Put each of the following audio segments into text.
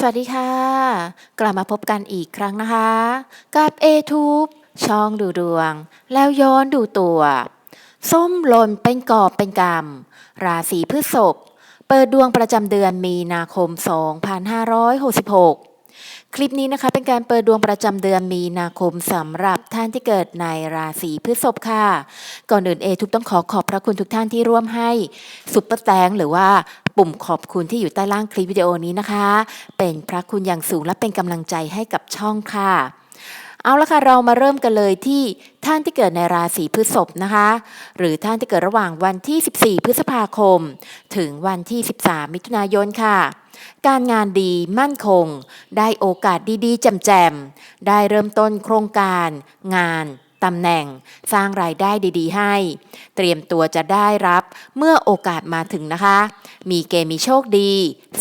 สวัสดีค่ะ กลับมาพบกันอีกครั้งนะคะ กับ a t u b e ช่องดูดวง แล้วย้อนดูตัว ส้มหล่นเป็นกอบเป็นกำราศีพฤษภเปิดดวงประจำเดือนมีนาคม 2566 คลิปนี้นะคะเป็นการเปิดดวงประจำเดือนมีนาคมสำหรับท่านที่เกิดในราศีพฤษภค่ะ ก่อนอื่นเอทุกต้องขอขอบพระคุณทุกท่านที่ร่วมให้ซุปเปอร์แตงหรือว่าปุ่มขอบคุณที่อยู่ใต้ล่างคลิปวิดีโอนี้นะคะ เป็นพระคุณอย่างสูงและเป็นกำลังใจให้กับช่องค่ะ เอาละค่ะเรามาเริ่มกันเลยที่ท่านที่เกิดในราศีพฤษภนะคะ หรือท่านที่เกิดระหว่างวันที่ 14 พฤษภาคม ถึงวันที่ 13 มิถุนายนค่ะ การงานดีมั่นคง ได้โอกาสดีๆ แจ่มๆ ได้เริ่มต้นโครงการ งานตำแหน่งสร้างรายได้ดีๆ ให้ เตรียมตัวจะได้รับเมื่อโอกาสมาถึงนะคะ มีเกมีโชคดี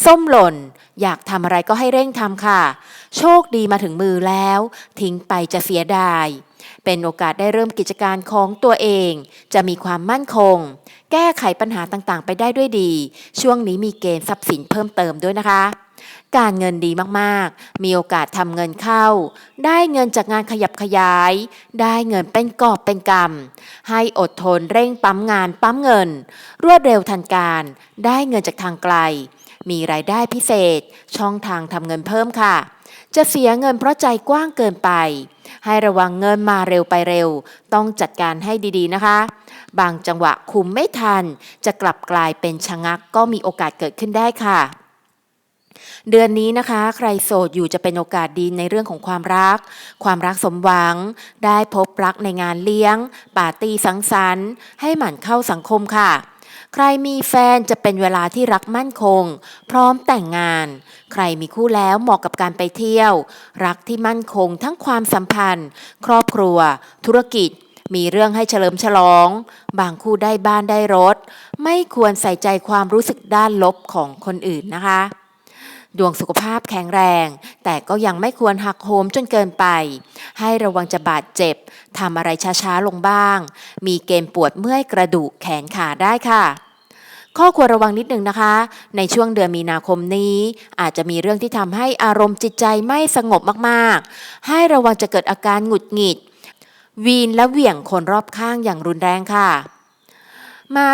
ส้มหล่น อยากทำอะไรก็ให้เร่งทำค่ะ โชคดีมาถึงมือแล้ว ทิ้งไปจะเสียดาย เป็นโอกาสได้เริ่มกิจการของตัวเอง จะมีความมั่นคง แก้ไขปัญหาต่างๆ ไปได้ด้วยดี ช่วงนี้มีเกณฑ์ทรัพย์สินเพิ่มเติมด้วยนะคะ การเงินดีมากๆ มีโอกาสทำเงินเข้า ได้เงินจากงานขยับขยาย ได้เงินเป็นกอบเป็นกำ ให้อดทนเร่งปั๊มงานปั๊มเงิน รวดเร็วทันการ ได้เงินจากทางไกล มีรายได้พิเศษ ช่องทางทำเงินเพิ่มค่ะ จะเสียเงินเพราะใจกว้างเกินไป ให้ระวังเงินมาเร็วไปเร็ว ต้องจัดการให้ดีๆนะคะ บางจังหวะคุมไม่ทัน จะกลับกลายเป็นชะงักก็มีโอกาสเกิดขึ้นได้ค่ะ เดือนนี้นะคะ ใครโสดอยู่จะเป็นโอกาสดีในเรื่องของความรัก ความรักสมหวัง ได้พบรักในงานเลี้ยง ปาร์ตี้สังสรรค์ ให้หมั่นเข้าสังคมค่ะใครมีแฟนจะเป็นเวลาที่รักมั่นคง พร้อมแต่งงาน ใครมีคู่แล้วเหมาะกับการไปเที่ยว รักที่มั่นคงทั้งความสัมพันธ์ ครอบครัว ธุรกิจ มีเรื่องให้เฉลิมฉลอง บางคู่ได้บ้านได้รถ ไม่ควรใส่ใจความรู้สึกด้านลบของคนอื่นนะคะ ดวงสุขภาพแข็งแรง แต่ก็ยังไม่ควรหักโหมจนเกินไป ให้ระวังจะบาดเจ็บทำอะไรช้าๆลงบ้าง มีเกณฑ์ปวดเมื่อยกระดูกแขนขาได้ค่ะข้อควรระวังนิดนึงนะคะ ในช่วงเดือนมีนาคมนี้ อาจจะมีเรื่องที่ทำให้อารมณ์จิตใจไม่สงบมากๆ ให้ระวังจะเกิดอาการหงุดหงิด วีนและเหวี่ยงคนรอบข้างอย่างรุนแรงค่ะ มา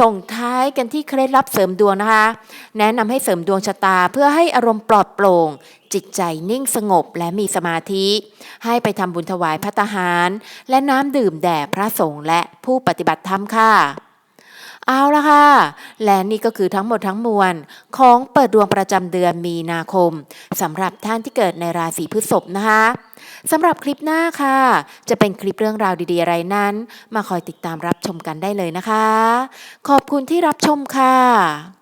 ส่งท้ายกันที่เคล็ดลับเสริมดวงนะคะ แนะนำให้เสริมดวงชะตาเพื่อให้อารมณ์ปลอดโปร่ง จิตใจนิ่งสงบและมีสมาธิ ให้ไปทำบุญถวายพระทหาร และน้ำดื่มแด่พระสงฆ์และผู้ปฏิบัติธรรมค่ะ เอาละค่ะ และนี่ก็คือทั้งหมดทั้งมวล ของเปิดดวงประจำเดือนมีนาคมสำหรับท่านที่เกิดในราศีพฤษภนะคะสำหรับคลิปหน้าค่ะ จะเป็นคลิปเรื่องราวดีๆอะไรนั้น มาคอยติดตามรับชมกันได้เลยนะคะ ขอบคุณที่รับชมค่ะ